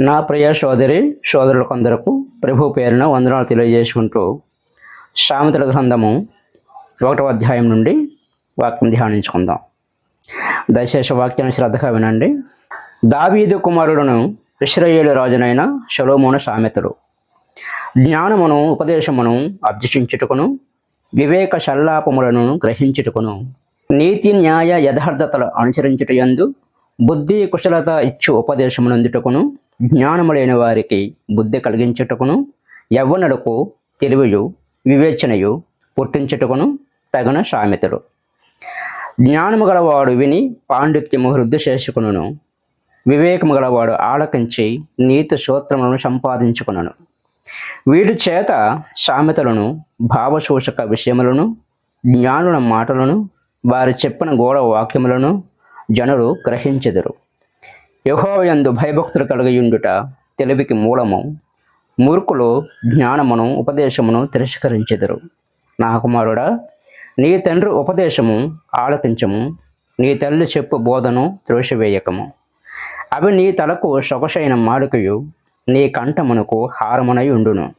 నా ప్రియ సోదరి సోదరులకందరకు ప్రభు పేరున వందనాలు తెలియజేసుకుంటూ సామెతల గ్రంథము ఒకటో అధ్యాయం నుండి వాక్యం ధ్యానించుకుందాం. దయచేసి వాక్యాన్ని శ్రద్ధగా వినండి. దావీదు కుమారుడును ఇస్రయేలు రాజునైన షలోమోన సామెతలు. జ్ఞానమును ఉపదేశమును అభ్యసించుటకును వివేక సల్లాపములను గ్రహించుటకును నీతి న్యాయ యథార్థతలు అనుసరించుటయందు బుద్ధి కుశలత ఇచ్చు ఉపదేశమునందుటకును జ్ఞానము లేని వారికి బుద్ధి కలిగించుటకును యవ్వనులకు తెలివియు వివేచనయు పుట్టించుటకును తగిన సామెతలు. జ్ఞానము గలవాడు విని పాండిత్యము వృద్ధి చేసుకును వివేకము గలవాడు ఆలకించి నీతి సూత్రములను సంపాదించుకును వీటి చేత సామెతలను భావశోషక విషయములను జ్ఞానుల మాటలను వారు చెప్పిన గోడ వాక్యములను జనులు గ్రహించెదరు. యహోవయందు భయభక్తులు కలిగియుండుట తెలివికి మూలము మూర్ఖులు జ్ఞానమును ఉపదేశమును తిరస్కరించెదరు. నా కుమారుడా నీ తండ్రి ఉపదేశము ఆలకించము నీ తల్లి చెప్పు బోధను త్రోసివేయకము. అవి నీ తలకు సొగసైన మాడుకయు నీ కంఠమునకు హారమునై ఉండును.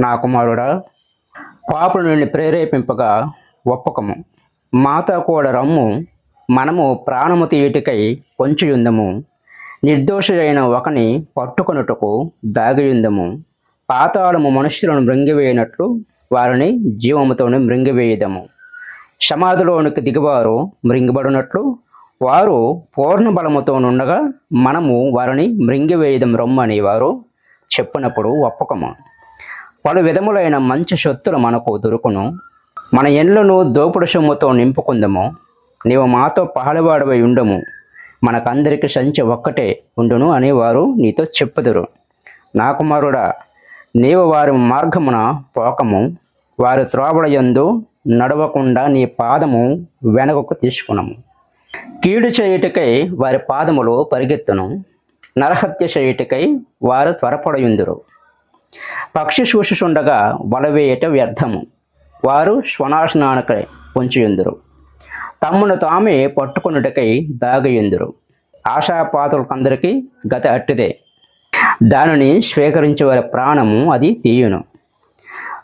నా కుమారుడా పాపుల ప్రేరేపింపగా ఒప్పకము. మాత కూడా రమ్ము మనము ప్రాణము తీయుటికై పొంచియుందము. నిర్దోషుడైన ఒకని పట్టుకొనుటకు దాగియుందము. పాతాళము మనుష్యులను మృంగివేయనట్లు వారిని జీవముతోనే మృంగివేయదము. సమాధిలోనికి దిగువారు మృంగిబడినట్లు వారు పూర్ణ బలముతో మనము వారిని మృంగివేయదం రమ్మని వారు చెప్పినప్పుడు ఒప్పకము. పలు విధములైన మంచి సొత్తులు మనకు దొరుకును. మన ఎండ్లను దోపుడు సొమ్ముతో నింపుకుందము. నీవు మాతో పహలవాడవై ఉండము. మనకందరికి సంచి ఒక్కటే ఉండును అని వారు నీతో చెప్పుదురు. నా కుమారుడా నీవు వారి మార్గమున పోకము వారి త్రోబడయందు నడవకుండా నీ పాదము వెనకకు తీసుకునము. కీడు చేయుటకై వారి పాదములు పరిగెత్తును నరహత్య చేయుటకై వారు త్వరపడయుందురు. పక్షి చూసుచుండగా వలవేయట వ్యర్థము వారు స్వనాశనానికై పొంచియుందురు. తమ్మును తామే పట్టుకొనుటకై దాగయుందురు. ఆశాపాతులకందరికీ గత అట్టిదే. దానిని స్వీకరించే వారి ప్రాణము అది తీయును.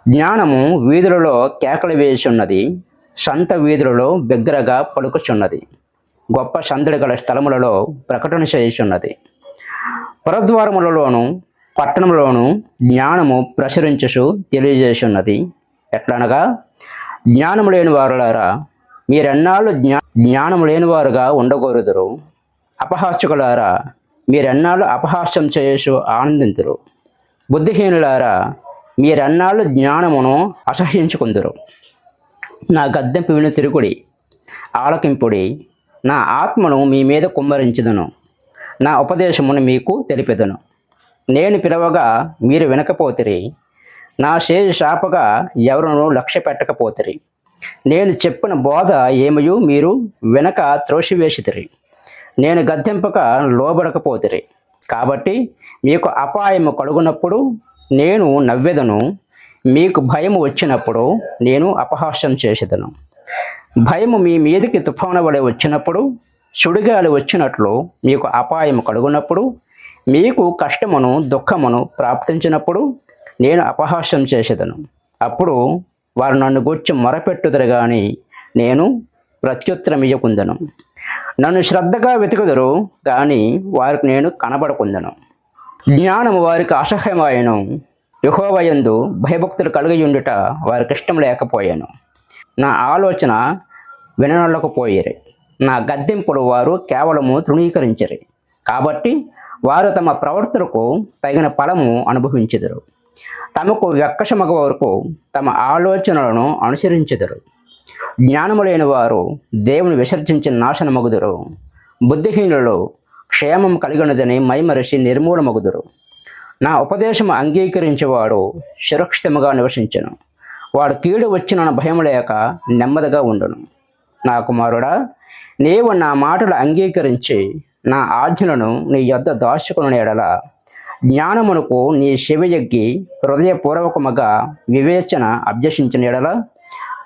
జ్ఞానము వీధులలో కేకలు వేసున్నది సంత వీధులలో బిగ్గరగా పలుకుచున్నది గొప్ప సందడి గల స్థలములలో ప్రకటన చేయుచున్నది. పురద్వారములలోను పట్టణములోను జ్ఞానము ప్రసరించుచు తెలియజేస్తున్నది ఎట్లనగా జ్ఞానము లేని వారులారా మీరెన్నాళ్ళు జ్ఞా జ్ఞానం లేనివారుగా ఉండగోరుదురు అపహాస్యకులారా మీరెన్నాళ్ళు అపహాస్యం చేసు ఆనందింతురు బుద్ధిహీనులారా మీరెన్నాళ్ళు జ్ఞానమును అసహ్యించుకుందురు. నా గద్దెంపు విను తిరుగుడి ఆలకింపుడి నా ఆత్మను మీ మీద కుమ్మరించుదును. నా ఉపదేశమును మీకు తెలిపెదను. నేను పిలవగా మీరు వినకపోతిరి. నా శేష శాపగా ఎవరును లక్ష్య పెట్టకపోతిరి నేను చెప్పిన బోధ ఏమయు మీరు వెనక త్రోసివేసితిరి. నేను గద్దెంపక లోబడకపోతిరి. కాబట్టి మీకు అపాయము కలుగునప్పుడు నేను నవ్వెదను. మీకు భయము వచ్చినప్పుడు నేను అపహాస్యం చేసేదను. భయము మీ మీదకి తుఫాను వలె వచ్చినప్పుడు సుడిగాలి వచ్చినట్లు మీకు అపాయము కలుగునప్పుడు మీకు కష్టమును దుఃఖమును ప్రాప్తించినప్పుడు నేను అపహాస్యం చేసేదను. అప్పుడు వారు నన్ను గూర్చి మొరపెట్టుదరు కానీ నేను ప్రత్యుత్తరం ఇయ్యకుందను నన్ను శ్రద్ధగా వెతుకుదురు కానీ వారికి నేను కనబడకుందను. జ్ఞానము వారికి అసహ్యమాయను. యుహోవయందు భయభక్తులు కలిగియుండుట వారికి ఇష్టం లేకపోయాను. నా ఆలోచన విననొల్లకపోయేరి నా గద్దెంపులు వారు కేవలము తృణీకరించరు. కాబట్టి వారు తమ ప్రవర్తనకు తగిన ఫలము అనుభవించెదరు. తమకు వెక్కషమగ వరకు తమ ఆలోచనలను అనుసరించెదరు. జ్ఞానము లేని వారు దేవుని విసర్జించిన నాశనమగుదురు. బుద్ధిహీనులు క్షేమం కలిగినదని మైమరిషి నిర్మూలమగుదురు. నా ఉపదేశము అంగీకరించేవాడు సురక్షితముగా నివసించను. వాడు కీడు వచ్చిన భయం లేక నెమ్మదిగా ఉండును. నా కుమారుడా నీవు నా మాటలు అంగీకరించి నా ఆజ్ఞలను నీ యొద్ద దాచుకుని ఎడలా జ్ఞానమునకు నీ చెవియగ్గి హృదయపూర్వకముగా వివేచన అభ్యసించిన ఎడల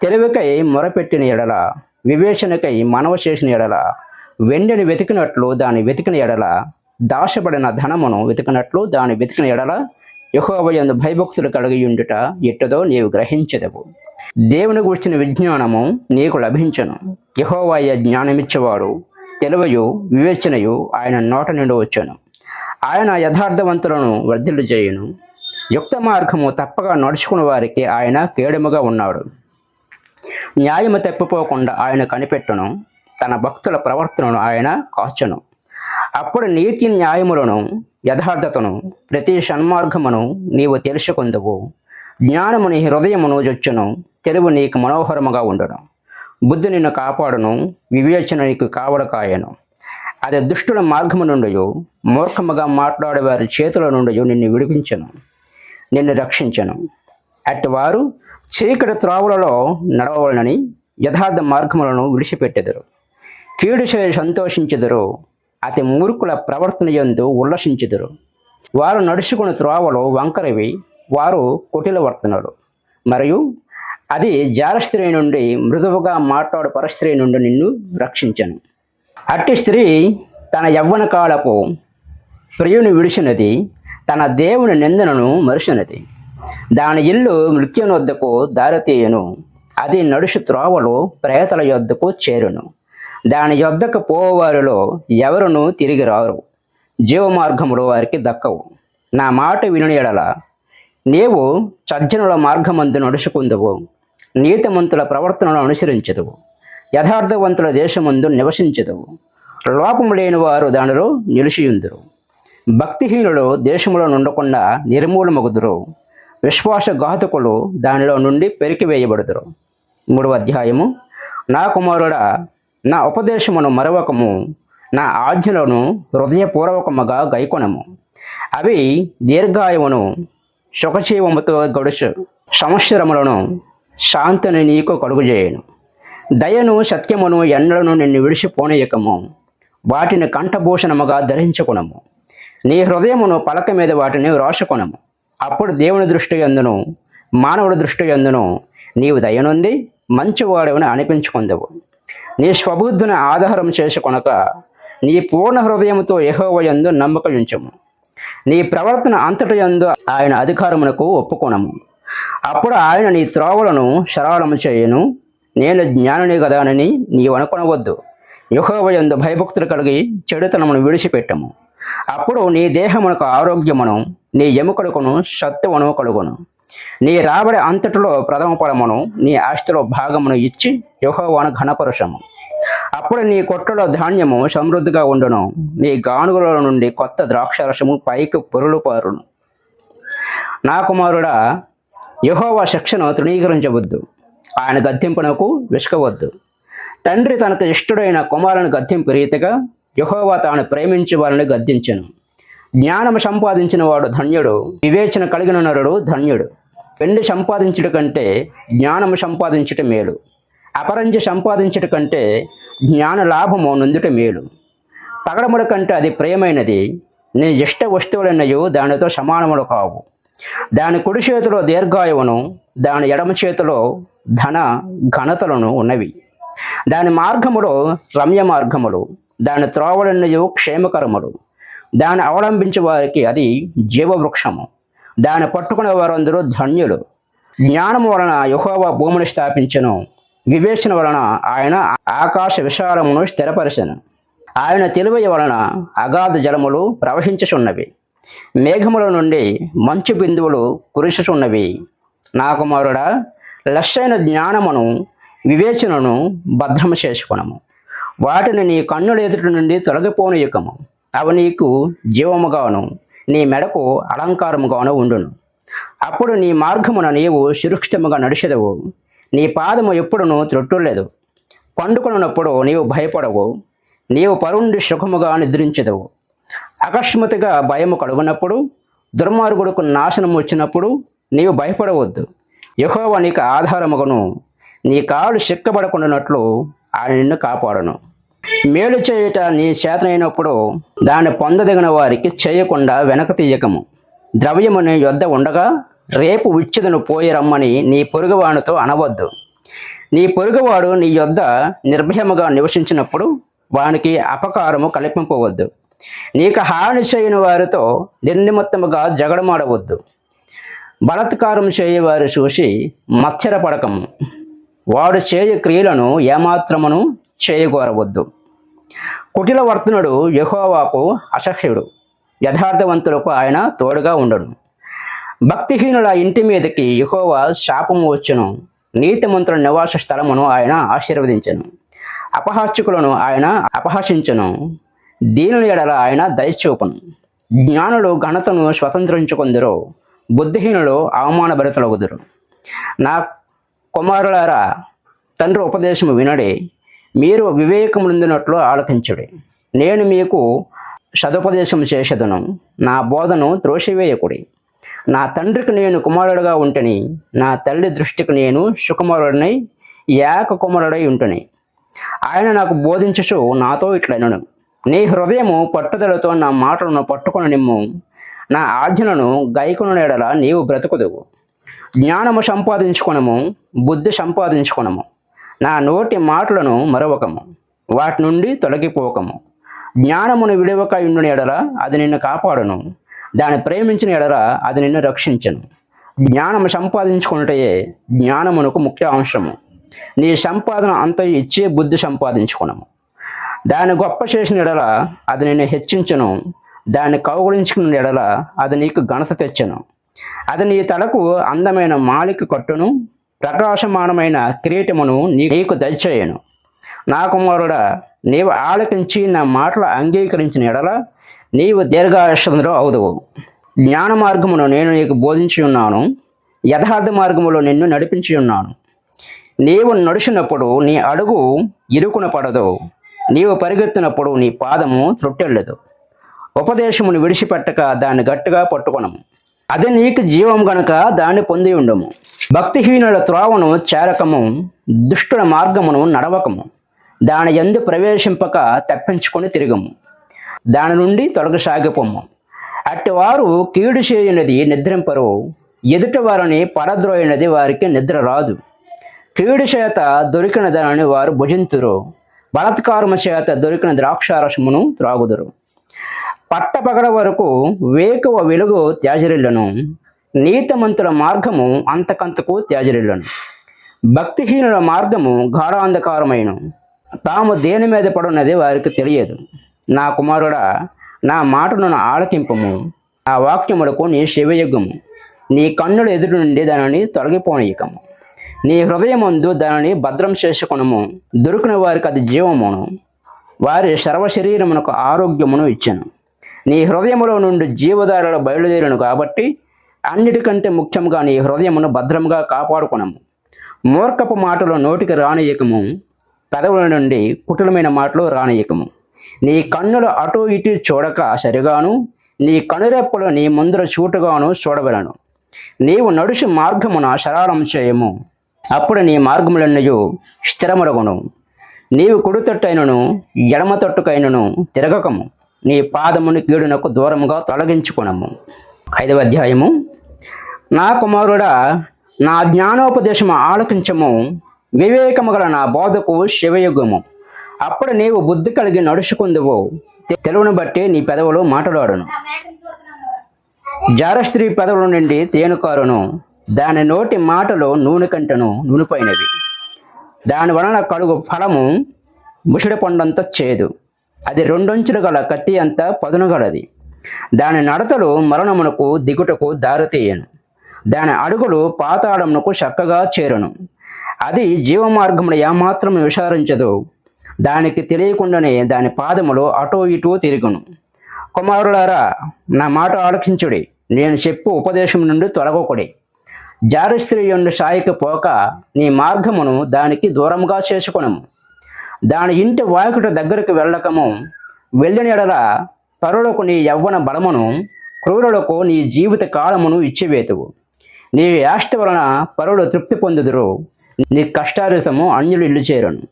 తెలివికై మొరపెట్టిన ఎడల వివేచనకై మనవ చేసిన ఎడల వెండిని వెతికినట్లు దాని వెతికిన ఎడల దాశపడిన ధనమును వెతికినట్లు దాని వెతికిన ఎడల యహోవయందు భయభక్తులు కలిగి ఉండుట ఎట్టదో నీవు గ్రహించదవు. దేవుని గుర్చిన విజ్ఞానము నీకు లభించను. యహోవయ్య జ్ఞానమిచ్చేవాడు తెలివయు వివేచనయు ఆయన నోట నుండి వచ్చాను. ఆయన యథార్థవంతులను వర్ధిల్లు చేయును. యుక్త మార్గము తప్పగా నడుచుకున్న వారికి ఆయన కేడముగా ఉన్నాడు. న్యాయము తప్పిపోకుండా ఆయన కనిపెట్టును. తన భక్తుల ప్రవర్తనను ఆయన కాచును. అప్పుడు నీతి న్యాయములను యథార్థతను ప్రతి షణ్మార్గమును నీవు తెలుసుకుందువు. జ్ఞానము నీ హృదయమును జొచ్చును. తెలుగు నీకు మనోహరముగా ఉండును. బుద్ధి నిన్ను కాపాడును. వివేచన నీకు కావడకాయను. అది దుష్టుల మార్గము నుండి మూర్ఖముగా మాట్లాడే వారి చేతుల నుండి నిన్ను విడిపించను నిన్ను రక్షించను. అట్టి వారు చీకటి త్రావులలో నడవలనని యథార్థ మార్గములను విడిచిపెట్టెదరు. కీడు చేసి సంతోషించెదరు అతి మూర్ఖుల ప్రవర్తన యందు ఉల్లసించెదరు. వారు నడుచుకున్న త్రోవలో వంకరవి వారు కుటిల వర్తనలు మరియు అది జారస్త్రీ నుండి మృదువుగా మాట్లాడు పరస్త్రీ నుండి నిన్ను రక్షించను. అట్టి స్త్రీ తన యవ్వన కాలపు ప్రియుని విడిచినది తన దేవుని నిందనను మరిచినది. దాని ఇల్లు మృత్యునొద్దకు దారితీయను. అది నడుచు త్రోవలో ప్రేతల యొద్దకు చేరును. దాని యొద్దకు పోవారిలో ఎవరును తిరిగి రారు. జీవమార్గములు వారికి దక్కవు. నా మాట విని ఎడల నీవు సజ్జనుల మార్గమందు నడుచుకుందువు. నీతిమంతుల ప్రవర్తనను అనుసరించదువు. యథార్థవంతుల దేశమందు నివసించదువు. లోపము లేని వారు దానిలో నిలిచియుందురు. భక్తిహీనులు దేశంలో నుండకుండా నిర్మూలమగుదురు. విశ్వాసఘాతకులు దానిలో నుండి పెరికివేయబడుదురు. మూడవ అధ్యాయము. నా కుమారుడా నా ఉపదేశమును మరవకము. నా ఆజ్ఞలను హృదయపూర్వకముగా గైకొనము. అవి దీర్ఘాయువును సుఖజీవముతో గడుచు సంవత్సరములను శాంతిని నీకు కలుగుజేయను. దయను సత్యమును ఎండలను నిన్ను విడిచిపోనీయకము. వాటిని కంఠభూషణముగా ధరించుకునము. నీ హృదయమును పలక మీద వాటిని రాసుకొనము అప్పుడు దేవుని దృష్టి ఎందును? మానవుడి దృష్టి ఎందును? నీవు దయనుంది మంచివాడవని అనిపించుకుందవు. నీ స్వబుద్ధిని ఆధారం చేసుకొనక నీ పూర్ణ హృదయముతో యెహోవయందు నమ్మకం ఉంచము నీ ప్రవర్తన అంతటి యందు ఆయన అధికారమునకు ఒప్పుకొనము. అప్పుడు ఆయన నీ త్రోవలను శరాళము చేయను. నేను జ్ఞానుని గదానని నీవు అనుకొనవద్దు. యెహోవయందు భయభక్తులు కలిగి చెడుతనమును విడిచిపెట్టము. అప్పుడు నీ దేహమునకు ఆరోగ్యమును నీ ఎముకడుకును సత్తువను కలుగును. నీ రాబడి అంతటిలో ప్రథమ పడమును నీ ఆస్తిలో భాగమును ఇచ్చి యహోవాను ఘనపరుషము అప్పుడు నీ కొట్టలో ధాన్యము సమృద్ధిగా ఉండును. నీ గానుగుల నుండి కొత్త ద్రాక్షరసము పైకి పొరులు పారును. నా కుమారుడా యహోవా శిక్షను తృణీకరించవద్దు. ఆయన గద్దెంపునకు విసుకవద్దు తండ్రి తనకు ఇష్టడైన కుమారుని గద్దెంపు రీతిగా యహోవా తాను ప్రేమించే వారిని గద్దించను. జ్ఞానము సంపాదించిన వాడు ధన్యుడు వివేచన కలిగిన నరుడు ధన్యుడు. వెండి సంపాదించుట కంటే జ్ఞానము సంపాదించుట మేలు. అపరంజి సంపాదించుట కంటే జ్ఞాన లాభము నొందుట మేలు. పగడముల కంటే అది ప్రియమైనది. నీ ఇష్ట వస్తువులన్నయు దానితో సమానములు కావు. దాని కుడి చేతిలో దీర్ఘాయువును దాని ఎడమ చేతిలో ధన ఘనతలను ఉన్నవి. దాని మార్గములో రమ్య మార్గములు దాని త్రోవలన్నయు క్షేమకరములు. దాన్ని అవలంబించే వారికి అది జీవవృక్షము. దాన్ని పట్టుకునే వారందరూ ధన్యులు. జ్ఞానము వలన యెహోవా భూమిని స్థాపించను. వివేచన వలన ఆయన ఆకాశ విశాలమును స్థిరపరచను. ఆయన తెలివయ వలన అగాధ జలములు ప్రవహించుచున్నవి. మేఘముల నుండి మంచు బిందువులు కురుచుచున్నవి నాకు కుమారుడా లెస్సైన జ్ఞానమును వివేచనను భద్రము చేసుకునము. వాటిని నీ కన్నుల ఎదుటి నుండి తొలగిపోనియకము. అవి నీకు జీవముగాను నీ మెడకు అలంకారముగాను ఉండును. అప్పుడు నీ మార్గమున నీవు సురక్షితముగా నడిచెదవు. నీ పాదము ఎప్పుడును త్రొట్టులేదు. పండుకొనున్నప్పుడు నీవు భయపడవు. నీవు పరుండి సుఖముగా నిద్రించదవు. అకస్మాత్తుగా భయము కలుగునప్పుడు దుర్మార్గుడుకు నాశనం వచ్చినప్పుడు నీవు భయపడవద్దు. యెహోవా నీకు ఆధారముగను. నీ కాళ్ళు చిక్కబడకుండానట్లు ఆయన నిన్ను కాపాడను. మేలు చేయుట నీ చేతనైనప్పుడు దాన్ని పొందదగిన వారికి చేయకుండా వెనక తీయకము. ద్రవ్యము నీ యొద్ద ఉండగా రేపు విచ్చుదను పోయి రమ్మని నీ పొరుగువానితో అనవద్దు. నీ పొరుగువాడు నీ యొద్ద నిర్భయముగా నివసించినప్పుడు వానికి అపకారము కల్పింపవద్దు. నీకు హాని చేయని వారితో నిర్నిమిత్తముగా జగడమాడవద్దు. బలత్కారం చేయవారు చూసి మత్సరపడకము. వాడు చేయ క్రియలను ఏమాత్రమును చేయగోరవద్దు. కుటిల వర్తనుడు యహోవాకు అసహ్యుడు. యథార్థవంతులకు ఆయన తోడుగా ఉండడు భక్తిహీనుల ఇంటి మీదకి యహోవా శాపము వచ్చును. నీతిమంతుల నివాస స్థలమును ఆయన ఆశీర్వదించను. అపహాస్యకులను ఆయన అపహసించను. దీనిని ఎడల ఆయన దయచూపను. జ్ఞానులు ఘనతను స్వతంత్రించుకుందరు. బుద్ధిహీనులు అవమానభరితలగుదురు నా కుమారులారా తండ్రి ఉపదేశము వినడి మీరు వివేకముందినట్లు ఆలకించుడి. నేను మీకు సదుపదేశం చేసేదను. నా బోధను త్రోసివేయకుడి. నా తండ్రికి నేను కుమారుడుగా ఉంటని నా తల్లి దృష్టికి నేను సుకుమారుడినై ఏక కుమారుడై ఉంటని. ఆయన నాకు బోధించుచు నాతో ఇట్లనను నీ హృదయము పట్టుదలతో నా మాటలను పట్టుకొని నిమ్ము. నా ఆజ్ఞలను గైకొన ఎడల నీవు బ్రతుకుదువు. జ్ఞానము సంపాదించుకునము బుద్ధి సంపాదించుకునము. నా నోటి మాటలను మరవకము వాటి నుండి తొలగిపోకము. జ్ఞానమును విడవక ఇండుని ఎడల అది నిన్ను కాపాడును. దాన్ని ప్రేమించిన ఎడల అది నిన్ను రక్షించను. జ్ఞానము సంపాదించుకున్నటయే జ్ఞానమునకు ముఖ్య అంశము. నీ సంపాదన అంత ఇచ్చే బుద్ధి సంపాదించుకునము. దాన్ని గొప్ప చేసిన ఎడల అది నేను హెచ్చించను. దాన్ని కౌగులించుకున్న ఎడల అది నీకు ఘనత తెచ్చను. అది నీ తలకు అందమైన మాలిక కట్టును. ప్రకాశమానమైన కిరీటమును నీ- నీకు దయచేయను. నా కుమారుడా నీవు ఆలకించి నా మాటలు అంగీకరించిన ఎడల నీవు దీర్ఘాయుషంలో అవుదువు. జ్ఞాన మార్గమును నేను నీకు బోధించి ఉన్నాను. యథార్థ మార్గములో నిన్ను నడిపించి ఉన్నాను. నీవు నడిచినప్పుడు నీ అడుగు ఇరుకున పడదు. నీవు పరిగెత్తినప్పుడు నీ పాదము త్రుట్టెళ్ళదు. ఉపదేశమును విడిచిపెట్టక దాన్ని గట్టిగా పట్టుకొనము. అది నీకు జీవం గనక దాన్ని పొంది ఉండము. భక్తిహీనుల త్రోవను చేరకము దుష్టుల మార్గమును నడవకము. దాని ఎందు ప్రవేశింపక తప్పించుకొని తిరగము. దాని నుండి తొలగసాగిపోము. అట్టివారు కీడు చేయనది నిద్రింపరు ఎదుటి వారిని పడద్రోయినది వారికి నిద్ర రాదు. కీడు చేత దొరికిన దానిని వారు భుజింతురు. బలత్కారము చేత దొరికిన ద్రాక్షారసమును త్రాగుదురు. పట్టపగడ వరకు వేకువ వెలుగు త్యాజరిల్లను నీతమంతుల మార్గము అంతకంతకు త్యాజరిల్లను భక్తిహీనుల మార్గము గాఢాంధకారమైన. తాము దేని మీద పడున్నది వారికి తెలియదు. నా కుమారుడా నా మాటను ఆలకింపము. ఆ వాక్యములకు నీ శివయజ్ఞము. నీ కన్నుల ఎదురు నుండి దానిని తొలగిపోనీయకము. నీ హృదయమందు దానిని భద్రం చేసుకునము. దొరికిన వారికి అది జీవమును. వారి సర్వశరీరమునకు ఆరోగ్యమును ఇచ్చను. నీ హృదయములో నుండి జీవధారలు బయలుదేరును కాబట్టి అన్నిటికంటే ముఖ్యంగా నీ హృదయమును భద్రంగా కాపాడుకునము. మూర్ఖపు మాటలు నోటికి రానియకము. పెదవుల నుండి కుటిలమైన మాటలు రానియకము. నీ కన్నులు అటు ఇటు చూడక సరిగాను. నీ కనురెప్పలు నీ ముందర చూటుగాను చూడవలను. నీవు నడుచు మార్గమున శరారం చేయము. అప్పుడు నీ మార్గములన్నయు స్థిరములగును నీవు కుడి తొట్టైనను ఎడమ తొట్టుకైనను తిరగకము. నీ పాదమును కీడునకు దూరముగా తొలగించుకునము. ఐదవ అధ్యాయము. నా కుమారుడా నా జ్ఞానోపదేశము ఆలకించము. వివేకము గల నా బోధకు శివయుగము. అప్పుడు నీవు బుద్ధి కలిగి నడుచుకుందువు. తెలుగును బట్టి నీ పెదవులు మాట్లాడును. జారస్త్రీ పెదవుల నుండి తేనుకారును. దాని నోటి మాటలు నూనె కంటను నూనెపోయినవి. దాని వలన కడుగు ఫలము ముషిడి పండంత చేదు. అది రెండొంచులు గల కత్తి అంత పదునుగలది దాని నడతలు మరణమునకు దిగుటకు దారితీయను దాని అడుగులు పాతాళమునకు చక్కగా చేరును. అది జీవమార్గమును ఏమాత్రం విచారించదు. దానికి తెలియకుండానే దాని పాదములు అటూ ఇటూ తిరుగును. కుమారులారా నా మాట ఆలకించుడి. నేను చెప్పు ఉపదేశం నుండి తొలగకుడి జారస్త్రీ సాయికి పోక నీ మార్గమును దానికి దూరంగా చేసుకొనము. దాని ఇంటి వాకిట దగ్గరకు వెళ్ళకము. వెళ్ళిన ఎడల పరులకు నీ యవ్వన బలమును క్రూరులకు నీ జీవిత కాలమును ఇచ్చివేతువు. నీ యాష్ట వలన పరులు తృప్తి పొందుదురు. నీ కష్టారసము అన్యులు ఇల్లు చేరును.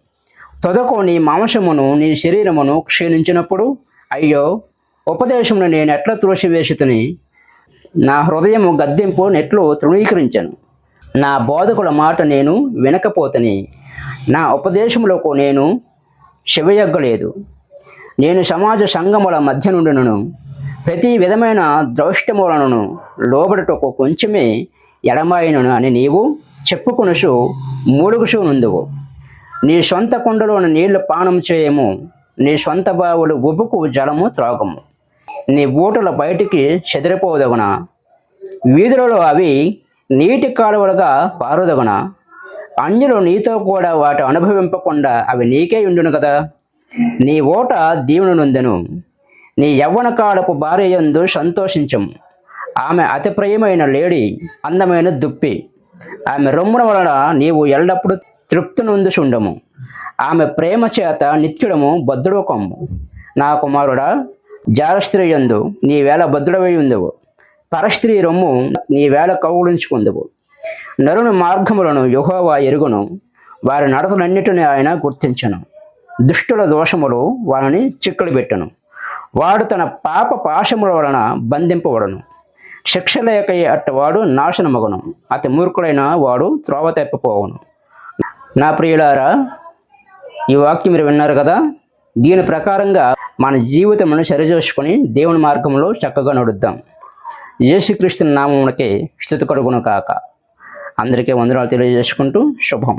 తొదకు నీ మాంసమును నీ శరీరమును క్షీణించినప్పుడు అయ్యో ఉపదేశమును నేను ఎట్లా త్రోసివేసితిని? నా హృదయము గద్దెంపు నెట్లు తృణీకరించను. నా బోధకుల మాట నేను వినకపోతని నా ఉపదేశములకు నేను శివయగ్గలేదు నేను సమాజ సంగముల మధ్య నుండినను ప్రతి విధమైన ద్రౌష్టములను లోబడుటకు కొంచెమే ఎడమాయినను అని నీవు చెప్పుకునుసు మూడుగుసు నుందువు నీ సొంత కుండలోని నీళ్ళు పానం చేయము నీ సొంత బావులు ఉబుకు జలము త్రాగము. నీ బూటల బయటికి చెదిరిపోదగున? వీధులలో అవి నీటి కాలువలుగా పారుదగున? అన్యులు నీతో కూడా వాటి అనుభవింపకుండా అవి నీకే ఉండును కదా? నీ ఓట దీవుని నుందెను నీ యవ్వన కాలపు భార్య యందు సంతోషించము ఆమె అతి ప్రియమైన లేడి అందమైన దుప్పి. ఆమె రొమ్మున వలన నీవు ఎల్లప్పుడూ తృప్తి నొందుచుండము. ఆమె ప్రేమ చేత నిత్యుడము భద్రూకము నా కుమారుడా జారస్త్రీ యందు నీ వేళ భద్రుడవై ఉందవు పరస్త్రీ రొమ్ము నీ వేళ కౌగులించుకుందువు. నరుని మార్గములను యెహోవా ఎరుగును. వారి నడతలన్నిటిని ఆయన గుర్తించను. దుష్టుల దోషములు వారిని చిక్కులు పెట్టను. వాడు తన పాప పాశముల వలన బంధింపబడను. శిక్ష లేక అట్టవాడు నాశనమగును. అతి మూర్ఖుడైన వాడు త్రోవ తెప్పపోవును. నా ప్రియులారా ఈ వాక్యం మీరు విన్నారు కదా? దీని ప్రకారంగా మన జీవితమును సరిచేసుకొని దేవుని మార్గంలో చక్కగా నడుద్దాం. యేసుక్రీస్తు నామమునకే స్థుతి కడుగును కాక అందరికీ వందనాలు తెలియజేసుకుంటూ శుభం.